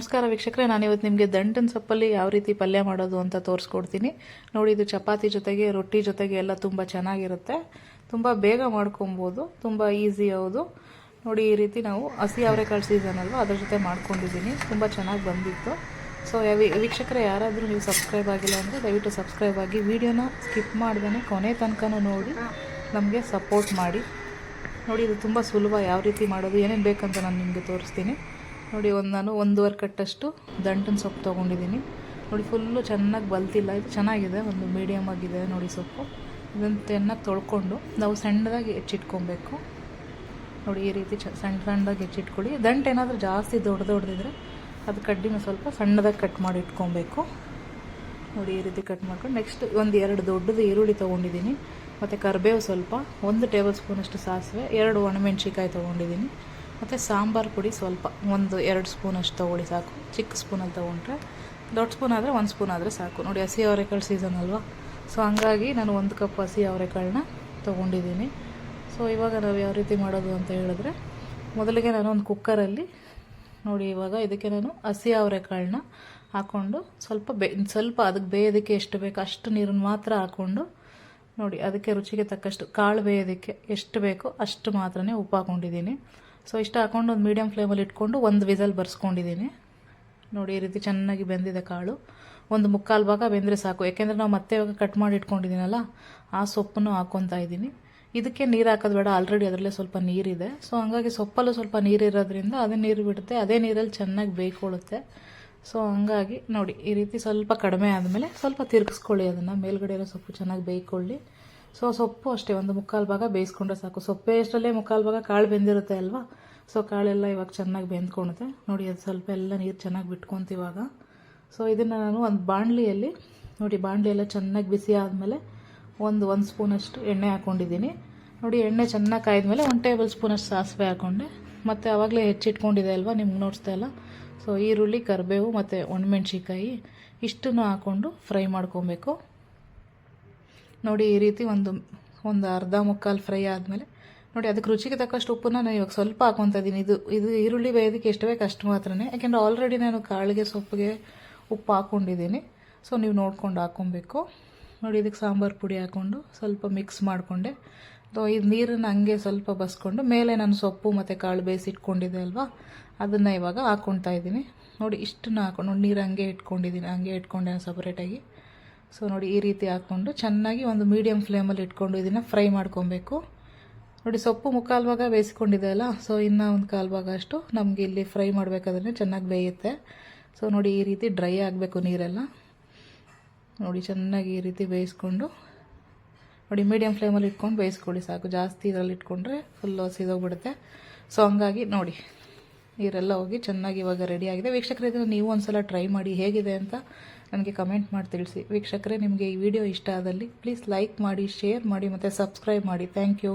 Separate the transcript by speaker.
Speaker 1: ನಮಸ್ಕಾರ ವೀಕ್ಷಕರೇ, ನಾನು ಇವತ್ತು ನಿಮಗೆ ದಂಟನ್ ಸೊಪ್ಪಲ್ಲಿ ಯಾವ ರೀತಿ ಪಲ್ಯ ಮಾಡೋದು ಅಂತ ತೋರಿಸ್ಕೊಡ್ತೀನಿ. ನೋಡಿ, ಇದು ಚಪಾತಿ ಜೊತೆಗೆ, ರೊಟ್ಟಿ ಜೊತೆಗೆ ಎಲ್ಲ ತುಂಬ ಚೆನ್ನಾಗಿರುತ್ತೆ. ತುಂಬ ಬೇಗ ಮಾಡ್ಕೊಬೋದು, ತುಂಬ ಈಸಿ ಹೌದು. ನೋಡಿ, ಈ ರೀತಿ ನಾವು ಹಸಿ ಅವರೆಕಾಳು ಸೀಸನ್ ಅಲ್ವಾ, ಅದ್ರ ಜೊತೆ ಮಾಡ್ಕೊಂಡಿದ್ದೀನಿ. ತುಂಬ ಚೆನ್ನಾಗಿ ಬಂದಿತ್ತು. ಸೊ ವೀಕ್ಷಕರೇ, ಯಾರಾದರೂ ನೀವು ಸಬ್ಸ್ಕ್ರೈಬ್ ಆಗಿಲ್ಲ ಅಂದರೆ ದಯವಿಟ್ಟು ಸಬ್ಸ್ಕ್ರೈಬ್ ಆಗಿ ವಿಡಿಯೋನ ಸ್ಕಿಪ್ ಮಾಡ್ದೇ ಕೊನೆ ತನಕನೂ ನೋಡಿ, ನಮಗೆ ಸಪೋರ್ಟ್ ಮಾಡಿ. ನೋಡಿ, ಇದು ತುಂಬ ಸುಲಭ ಯಾವ ರೀತಿ ಮಾಡೋದು, ಏನೇನು ಬೇಕಂತ ನಾನು ನಿಮಗೆ ತೋರಿಸ್ತೀನಿ. ನೋಡಿ, ಒಂದು ನಾನು ಒಂದೂವರೆ ಕಟ್ಟಷ್ಟು ದಂಟಿನ ಸೊಪ್ಪು ತೊಗೊಂಡಿದ್ದೀನಿ. ನೋಡಿ ಫುಲ್ಲು ಚೆನ್ನಾಗಿ ಬಲ್ತಿಲ್ಲ. ಇದು ಚೆನ್ನಾಗಿದೆ, ಒಂದು ಮೀಡಿಯಮ್ ಆಗಿದೆ ನೋಡಿ ಸೊಪ್ಪು. ಇದನ್ನು ಚೆನ್ನಾಗಿ ತೊಳ್ಕೊಂಡು ನಾವು ಸಣ್ಣದಾಗಿ ಹೆಚ್ಚಿಟ್ಕೊಬೇಕು. ನೋಡಿ, ಈ ರೀತಿ ಚ ಸಣ್ಣ ಸಣ್ಣದಾಗಿ ಹೆಚ್ಚಿಟ್ಕೊಳ್ಳಿ. ದಂಟು ಏನಾದರೂ ಜಾಸ್ತಿ ದೊಡ್ಡ ದೊಡ್ಡದಿದ್ರೆ ಅದು ಕಡ್ಡಿನ ಸ್ವಲ್ಪ ಸಣ್ಣದಾಗಿ ಕಟ್ ಮಾಡಿ ಇಟ್ಕೊಬೇಕು. ನೋಡಿ, ಈ ರೀತಿ ಕಟ್ ಮಾಡ್ಕೊಂಡು ನೆಕ್ಸ್ಟ್ ಒಂದು ಎರಡು ದೊಡ್ಡದು ಈರುಳ್ಳಿ ತೊಗೊಂಡಿದ್ದೀನಿ. ಮತ್ತು ಕರಿಬೇವು ಸ್ವಲ್ಪ, ಒಂದು ಟೇಬಲ್ ಸ್ಪೂನಷ್ಟು ಸಾಸಿವೆ, ಎರಡು ಒಣಮೆಣ್ಸಿಕಾಯಿ ತೊಗೊಂಡಿದ್ದೀನಿ. ಮತ್ತು ಸಾಂಬಾರು ಪುಡಿ ಸ್ವಲ್ಪ, ಒಂದು ಎರಡು ಸ್ಪೂನಷ್ಟು ತೊಗೊಳ್ಳಿ ಸಾಕು. ಚಿಕ್ಕ ಸ್ಪೂನಲ್ಲಿ ತೊಗೊಂಡ್ರೆ, ದೊಡ್ಡ ಸ್ಪೂನ್ ಆದರೆ ಒಂದು ಸ್ಪೂನ್ ಆದರೆ ಸಾಕು. ನೋಡಿ ಹಸಿ ಅವರೆಕಾಳು ಸೀಸನ್ ಅಲ್ವಾ? ಸೊ ಹಂಗಾಗಿ ನಾನು ಒಂದು ಕಪ್ ಹಸಿ ಅವರೆಕಾಳನ್ನ ತೊಗೊಂಡಿದ್ದೀನಿ. ಸೊ ಇವಾಗ ನಾವು ಯಾವ ರೀತಿ ಮಾಡೋದು ಅಂತ ಹೇಳಿದ್ರೆ, ಮೊದಲಿಗೆ ನಾನು ಒಂದು ಕುಕ್ಕರಲ್ಲಿ ನೋಡಿ ಇವಾಗ ಇದಕ್ಕೆ ನಾನು ಹಸಿ ಅವರೆಕಾಳನ್ನ ಹಾಕ್ಕೊಂಡು ಸ್ವಲ್ಪ ಬೇ, ಸ್ವಲ್ಪ ಅದಕ್ಕೆ ಬೇಯೋದಕ್ಕೆ ಎಷ್ಟು ಬೇಕು ಅಷ್ಟು ನೀರನ್ನು ಮಾತ್ರ ಹಾಕ್ಕೊಂಡು ನೋಡಿ ಅದಕ್ಕೆ ರುಚಿಗೆ ತಕ್ಕಷ್ಟು ಕಾಳು ಬೇಯೋದಕ್ಕೆ ಎಷ್ಟು ಬೇಕೋ ಅಷ್ಟು ಮಾತ್ರನೇ ಉಪ್ಪು ಹಾಕ್ಕೊಂಡಿದ್ದೀನಿ ಸೊ ಇಷ್ಟು ಹಾಕೊಂಡು ಒಂದು ಮೀಡಿಯಮ್ ಫ್ಲೇಮಲ್ಲಿ ಇಟ್ಕೊಂಡು ಒಂದು ವಿಸಲ್ ಬರ್ಸ್ಕೊಂಡಿದ್ದೀನಿ. ನೋಡಿ, ಈ ರೀತಿ ಚೆನ್ನಾಗಿ ಬೆಂದಿದೆ ಕಾಳು. ಒಂದು ಮುಕ್ಕಾಲು ಭಾಗ ಬೆಂದರೆ ಸಾಕು. ಯಾಕೆಂದರೆ ನಾವು ಮತ್ತೆ ಇವಾಗ ಕಟ್ ಮಾಡಿ ಇಟ್ಕೊಂಡಿದ್ದೀನಲ್ಲ, ಆ ಸೊಪ್ಪನ್ನು ಹಾಕ್ಕೊತಾ ಇದ್ದೀನಿ. ಇದಕ್ಕೆ ನೀರು ಹಾಕೋದು ಬೇಡ ಆಲ್ರೆಡಿ ಅದರಲ್ಲೇ ಸ್ವಲ್ಪ ನೀರಿದೆ. ಸೊ ಹಂಗಾಗಿ ಸೊಪ್ಪಲ್ಲೂ ಸ್ವಲ್ಪ ನೀರಿರೋದ್ರಿಂದ ಅದೇ ನೀರು ಬಿಡುತ್ತೆ, ಅದೇ ನೀರಲ್ಲಿ ಚೆನ್ನಾಗಿ ಬೇಯ್ಕೊಳ್ಳುತ್ತೆ. ಸೊ ಹಂಗಾಗಿ ನೋಡಿ, ಈ ರೀತಿ ಸ್ವಲ್ಪ ಕಡಿಮೆ ಆದಮೇಲೆ ಸ್ವಲ್ಪ ತಿರುಗಿಸ್ಕೊಳ್ಳಿ ಅದನ್ನು. ಮೇಲ್ಗಡೆ ಇರೋ ಸೊಪ್ಪು ಚೆನ್ನಾಗಿ ಬೇಯ್ಕೊಳ್ಳಿ. ಸೊ ಸೊಪ್ಪು ಅಷ್ಟೇ, ಒಂದು ಮುಕ್ಕಾಲು ಭಾಗ ಬೇಯಿಸ್ಕೊಂಡ್ರೆ ಸಾಕು. ಸೊಪ್ಪೆ ಎಷ್ಟರಲ್ಲೇ ಮುಕ್ಕಾಲು ಭಾಗ ಕಾಳು ಬೆಂದಿರುತ್ತೆ ಅಲ್ವಾ? ಸೊ ಕಾಳೆಲ್ಲ ಇವಾಗ ಚೆನ್ನಾಗಿ ಬೆಂದ್ಕೊಳುತ್ತೆ ನೋಡಿ, ಅದು ಸ್ವಲ್ಪ ಎಲ್ಲ ನೀರು ಚೆನ್ನಾಗಿ ಬಿಟ್ಕೊಂತ ಇವಾಗ. ಸೊ ಇದನ್ನು ನಾನು ಒಂದು ಬಾಣಲಿಯಲ್ಲಿ, ನೋಡಿ ಬಾಣಲಿಯೆಲ್ಲ ಚೆನ್ನಾಗಿ ಬಿಸಿ ಆದಮೇಲೆ ಒಂದು ಒಂದು ಸ್ಪೂನಷ್ಟು ಎಣ್ಣೆ ಹಾಕ್ಕೊಂಡಿದ್ದೀನಿ ನೋಡಿ, ಎಣ್ಣೆ ಚೆನ್ನಾಗಿ ಕಾಯ್ದಮೇಲೆ ಒಂದು ಟೇಬಲ್ ಸ್ಪೂನಷ್ಟು ಸಾಸಿವೆ ಹಾಕ್ಕೊಂಡೆ ಮತ್ತು ಆವಾಗಲೇ ಹೆಚ್ಚಿಟ್ಕೊಂಡಿದೆ ಅಲ್ವಾ, ನಿಮ್ಗೆ ನೋಡಿಸ್ತಾ ಇಲ್ಲ ಸೊ ಈರುಳ್ಳಿ, ಕರಿಬೇವು ಮತ್ತು ಒಣಮೆಣ್ಸಿಕಾಯಿ ಇಷ್ಟನ್ನು ಹಾಕ್ಕೊಂಡು ಫ್ರೈ ಮಾಡ್ಕೊಬೇಕು. ನೋಡಿ ಈ ರೀತಿ ಒಂದು ಒಂದು ಅರ್ಧ ಮುಕ್ಕಾಲು ಫ್ರೈ ಆದಮೇಲೆ, ನೋಡಿ ಅದಕ್ಕೆ ರುಚಿಗೆ ತಕ್ಕಷ್ಟು ಉಪ್ಪನ್ನು ನಾನು ಇವಾಗ ಸ್ವಲ್ಪ ಹಾಕೊತಾ ಇದ್ದೀನಿ. ಇದು ಇದು ಈರುಳ್ಳಿ ಬೇಯೋದಕ್ಕೆ ಎಷ್ಟು ಬೇಕು ಅಷ್ಟು ಮಾತ್ರನೇ. ಯಾಕೆಂದರೆ ಆಲ್ರೆಡಿ ನಾನು ಕಾಳಿಗೆ ಸೊಪ್ಪಿಗೆ ಉಪ್ಪು ಹಾಕ್ಕೊಂಡಿದ್ದೀನಿ ಸೊ ನೀವು ನೋಡ್ಕೊಂಡು ಹಾಕ್ಕೊಬೇಕು ನೋಡಿ ಇದಕ್ಕೆ ಸಾಂಬಾರು ಪುಡಿ ಹಾಕ್ಕೊಂಡು ಸ್ವಲ್ಪ ಮಿಕ್ಸ್ ಮಾಡಿಕೊಂಡೆ. ಸೊ ಇದು ನೀರನ್ನು ಹಂಗೆ ಸ್ವಲ್ಪ ಬಸ್ಕೊಂಡು ಮೇಲೆ ನಾನು ಸೊಪ್ಪು ಮತ್ತು ಕಾಳು ಬೇಯಿಸಿಟ್ಕೊಂಡಿದ್ದೆ ಅಲ್ವಾ? ಅದನ್ನು ಇವಾಗ ಹಾಕ್ಕೊಳ್ತಾ ಇದ್ದೀನಿ. ನೋಡಿ ಇಷ್ಟನ್ನು ಹಾಕೊಂಡು ನೀರು ಹಂಗೆ ಇಟ್ಕೊಂಡಿದ್ದೀನಿ, ಹಂಗೆ ಇಟ್ಕೊಂಡೆ ಸಪ್ರೇಟಾಗಿ ಸೊ ನೋಡಿ, ಈ ರೀತಿ ಹಾಕ್ಕೊಂಡು ಚೆನ್ನಾಗಿ ಒಂದು ಮೀಡಿಯಮ್ ಫ್ಲೇಮಲ್ಲಿ ಇಟ್ಕೊಂಡು ಇದನ್ನು ಫ್ರೈ ಮಾಡ್ಕೊಬೇಕು. ನೋಡಿ, ಸೊಪ್ಪು ಮುಕ್ಕಾಲು ಭಾಗ ಬೇಯಿಸ್ಕೊಂಡಿದೆ ಅಲ್ಲ? ಸೊ ಇನ್ನೂ ಒಂದು ಕಾಲು ಭಾಗ ಅಷ್ಟು ನಮಗೆ ಇಲ್ಲಿ ಫ್ರೈ ಮಾಡಬೇಕಾದ್ರೆ ಚೆನ್ನಾಗಿ ಬೇಯುತ್ತೆ. ಸೊ ನೋಡಿ, ಈ ರೀತಿ ಡ್ರೈ ಆಗಬೇಕು ನೀರೆಲ್ಲ. ನೋಡಿ, ಚೆನ್ನಾಗಿ ಈ ರೀತಿ ಬೇಯಿಸ್ಕೊಂಡು, ನೋಡಿ ಮೀಡಿಯಮ್ ಫ್ಲೇಮಲ್ಲಿ ಇಟ್ಕೊಂಡು ಬೇಯಿಸ್ಕೊಳ್ಳಿ ಸಾಕು. ಜಾಸ್ತಿ ಇದರಲ್ಲಿ ಇಟ್ಕೊಂಡ್ರೆ ಫುಲ್ಲು ಸಿದೋಗ್ಬಿಡುತ್ತೆ ಸೊ ಹಂಗಾಗಿ ನೋಡಿ. ನೀರೆಲ್ಲ ಹೋಗಿ ಚೆನ್ನಾಗಿ ಇವಾಗ ರೆಡಿ ಆಗಿದೆ. ವೀಕ್ಷಕರೇ, ಇದನ್ನು ನೀವು ಒಂದ್ಸಲ ಟ್ರೈ ಮಾಡಿ ಹೇಗಿದೆ ಅಂತ ನನಗೆ ಕಮೆಂಟ್ ಮಾಡಿ ತಿಳಿಸಿ. ವೀಕ್ಷಕರೇ, ನಿಮಗೆ ಈ ವಿಡಿಯೋ ಇಷ್ಟ ಆದಲ್ಲಿ ಪ್ಲೀಸ್ ಲೈಕ್ ಮಾಡಿ ಶೇರ್ ಮಾಡಿ ಮತ್ತು ಸಬ್ಸ್ಕ್ರೈಬ್ ಮಾಡಿ. Thank you